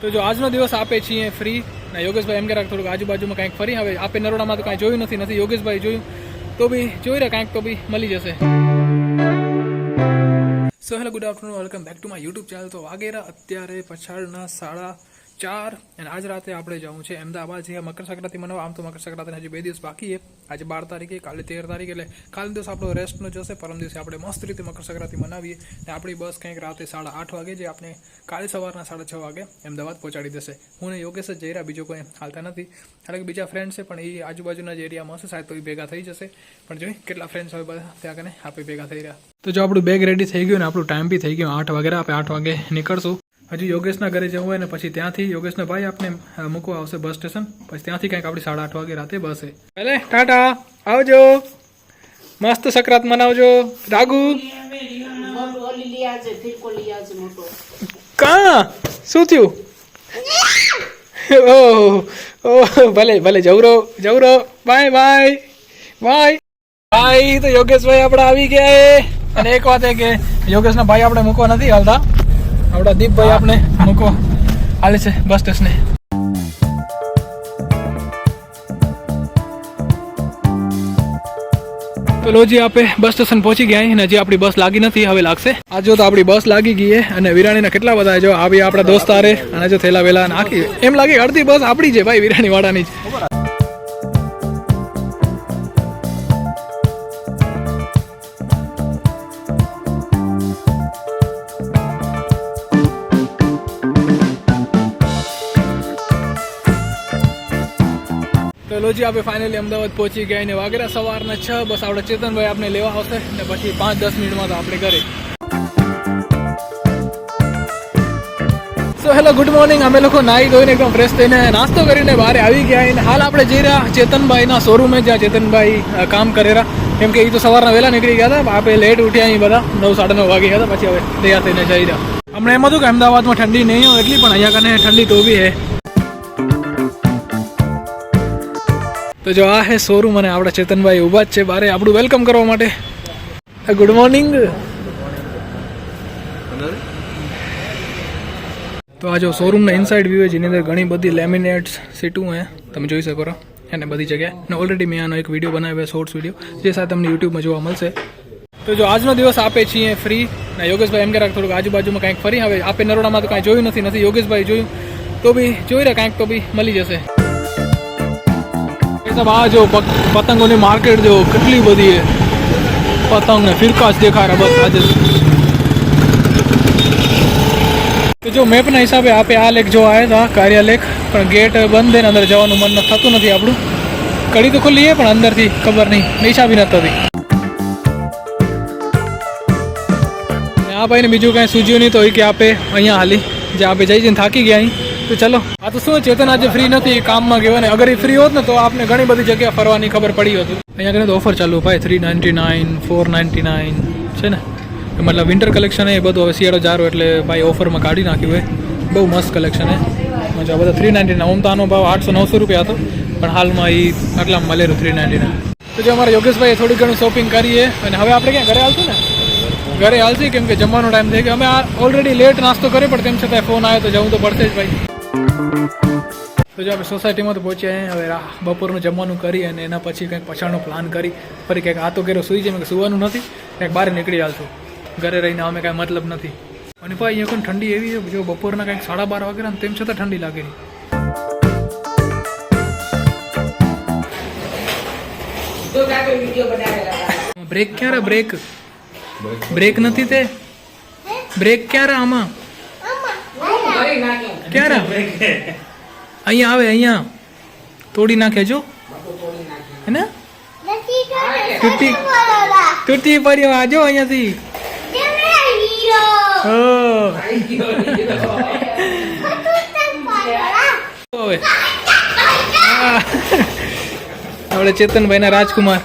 તો જો આજનો દિવસ આપે છીએ ફ્રી ને, યોગેશભાઈ એમ કે રાખ થોડુંક આજુબાજુમાં કાંઈક ફરી હવે, આપે નરોડામાં તો કાંઈ જોયું નથી નથી યોગેશભાઈ જોયું. તો બી જોઈ રહ્યા, કાંઈક તો બી મળી જશે. So hello good afternoon welcome back to my YouTube channel તો વાગેરા અત્યારે પછાડના સાડા ચાર અને આજ રાતે આપણે જવું છે અમદાવાદ. જે મકર સંક્રાંતિ મનાવવા આમ તો મકર સંક્રાંતિના હજી બે દિવસ બાકી છે. આજે બાર તારીખે, કાલે તેર તારીખ, એટલે કાલે દિવસ આપણો રેસ્ટનો જશે પરમ દિવસે આપણે મસ્ત રીતે મકર સંક્રાંતિ મનાવીએ અને આપણી બસ કંઈક રાતે સાડા આઠ વાગે જે આપણે કાલે સવારના સાડા છ વાગે અમદાવાદ પહોંચાડી દેશે. હું ને યોગેશ જ જઈ રહ્યા બીજો કોઈ હાલતા નથી. કારણ કે બીજા ફ્રેન્ડ છે, પણ એ આજુબાજુના જ એરિયામાં હશે. સાહેબ તો એ ભેગા થઈ જશે. પણ જોઈ કેટલા ફ્રેન્ડ્સ હોય બધા ત્યાં કને આપણે ભેગા થઈ રહ્યા. તો જો આપણું બેગ રેડી થઈ ગયું ને આપણું ટાઈમ બી થઈ ગયો. આઠ વાગે આપણે આઠ વાગે નીકળશું. હજી યોગેશના ઘરે જવું હોય ને પછી ત્યાંથી યોગેશના ભાઈ આપણે મૂકવા આવશે બસ સ્ટેશન. પછી ત્યાંથી કંઈક આપણી સાડા આઠ વાગે રાતે બસ પહેલે ટાટા. આવજો. મસ્ત સક્રાત મનાવજો. રાગુ કા? શું થયું? ઓહ ઓહ, ભલે ભલે જવરો જવરો બાય બાય. બાય. ભાઈ તો યોગેશભાઈ આપણે આવી ગયા અને એક વાત એ કે યોગેશના ભાઈ આપણે મૂકવા નથી હાલતા. આપણા દીપભાઈ આપણે મૂકો હાલે છે બસ સ્ટેશને તો લોજી આપે બસ સ્ટેશન પહોંચી ગયા અને હજી આપણી બસ લાગી નથી હવે લાગશે. આ જો તો આપણી બસ લાગી ગઈ અને વિરાણીના કેટલા બધા જો આવી આપણા દોસ્તારે અને જો થેલા વેલા નાખી. એમ લાગે અડધી બસ આપણી છે ભાઈ વિરાણી વાળાની જ. તો લોજી આપણે ફાઇનલી અમદાવાદ પહોંચી ગયા ને વાગરા સવારના છ. બસ આપણે ચેતનભાઈ આપણે લેવા આવશે ને પછી પાંચ, દસ મિનિટમાં તો આપણે ઘરે. સો હેલો ગુડ મોર્નિંગ અમે લોકો નાહી ધોઈને એકદમ ફ્રેશ થઈને નાસ્તો કરીને બહાર આવી ગયા અને હાલ આપણે જઈ રહ્યા ચેતનભાઈના શોરૂમે જ્યાં ચેતનભાઈ કામ કરેલા કેમ કે એ તો સવારના વહેલા નીકળી ગયા હતા. આપણે લેટ ઉઠ્યા અહીં બધા. નવ, સાડા નવ વાગે ગયા હતા. પછી હવે તૈયાર થઈને જઈ રહ્યા. હમણાં એમ હતું કે અમદાવાદમાં ઠંડી નહીં હોય એટલી, પણ અહીંયા કને ઠંડી તો બી હે. તો જો આ હે શોરૂમ અને આપણા ચેતનભાઈ ઊભા જ છે બારે આપણું વેલકમ કરવા માટે. Good morning. તો આ જો શોરૂમના ઇનસાઇડ વ્યૂ જેની અંદર ઘણી બધી લેમિનેટ્સ સીટું હે. તમે જોઈ શકો છો. એને બધી જગ્યાએ. અને ઓલરેડી મેં આનો એક વીડિયો બનાવ્યો શોર્ટ્સ વીડિયો જે સાથે તમને યુટ્યુબમાં જોવા મળશે. તો જો આજનો દિવસ આપે છીએ ફ્રી ને, યોગેશભાઈ એમ કે થોડુંક આજુબાજુમાં કાંઈક ફરી, હવે આપે નરોડામાં તો કાંઈ જોયું નથી નથી યોગેશભાઈ જોયું. તો બી જોઈ રહ્યા, કાંઈક તો બી મળી જશે. सब આ જો પતંગોની માર્કેટ જો કેટલી બધી પતંગ ને ફિરકા જ દેખાય બસ આજે. તો જો મેપના હિસાબે આપે આ લેખ જો આવ્યા હતા, કાર્યાલેખ, પણ ગેટ બંધ ને અંદર જવાનું મન થતું નથી આપણું. કડી તો ખુલ્લી પણ અંદરથી ખબર નહીં, નિશા બી નથી થતી. આ ભાઈને બીજું કાંઈ સૂજ્યું નહીં, તો એ કે આપે અહીંયા હાલી. જે આપે જઈ જઈને થાકી ગયા અહીં. તો ચલો. આ તો શું, ચેતન આજે ફ્રી નથી, કામમાં ગયો ને. અગર એ ફ્રી હોત ને, તો આપને ઘણી બધી જગ્યા ફરવાની ખબર પડી હતી. અહીંયા કરીને તો ઓફર ચાલુ, ભાઈ three ninety nine four ninety nine છે ને? મતલબ વિન્ટર કલેક્શન એ બધું. હવે શિયાળો જારો એટલે ભાઈ ઓફરમાં કાઢી નાખ્યું હોય. બહુ મસ્ત કલેક્શન હે. મજા બધા થ્રી નાઇન્ટી નાઇન ઓમ તો આનો ભાવ આઠસો નવસો રૂપિયા હતો. પણ હાલમાં એ આટલામાં મળેલું થ્રી નાઇન્ટી નાઇન તો જે અમારા યોગેશભાઈએ થોડી ઘણું શોપિંગ કરીએ. અને હવે આપણે ક્યાં, ઘરે આવશું ને? ઘરે હાલશે કેમ કે જમવાનો ટાઈમ થઈ ગયો. અમે ઓલરેડી લેટ નાસ્તો કર્યો, પણ તેમ છતાં ફોન આવ્યો તો જવું તો પડશે જ ભાઈ. તો જો આપણે સોસાયટીમાં તો પહોંચ્યા હવે બપોરનું જમવાનું કરી અને એના પછી કંઈક પછાડનો પ્લાન કરી. ફરી કંઈક આ તો ઘેરો સુઈ જાય કે સુવાનું નથી કંઈક બહાર નીકળી આવશું ઘરે રહીને અમે કાંઈ મતલબ નથી. અને ભાઈ અહીંયા પણ ઠંડી એવી છે? જો બપોરના કંઈક સાડા બાર વાગે તેમ છતાં ઠંડી લાગે બ્રેક ક્યારે બ્રેક બ્રેક નથી તે? બ્રેક ક્યારે આમાં? ક્યારે અહીંયા આવે અહીંયા. તોડી નાખે જો. હે ને? તૂટી તૂટી પડ્યો. આજો અહીંયાથી. આપણે ચેતનભાઈ ના રાજકુમાર.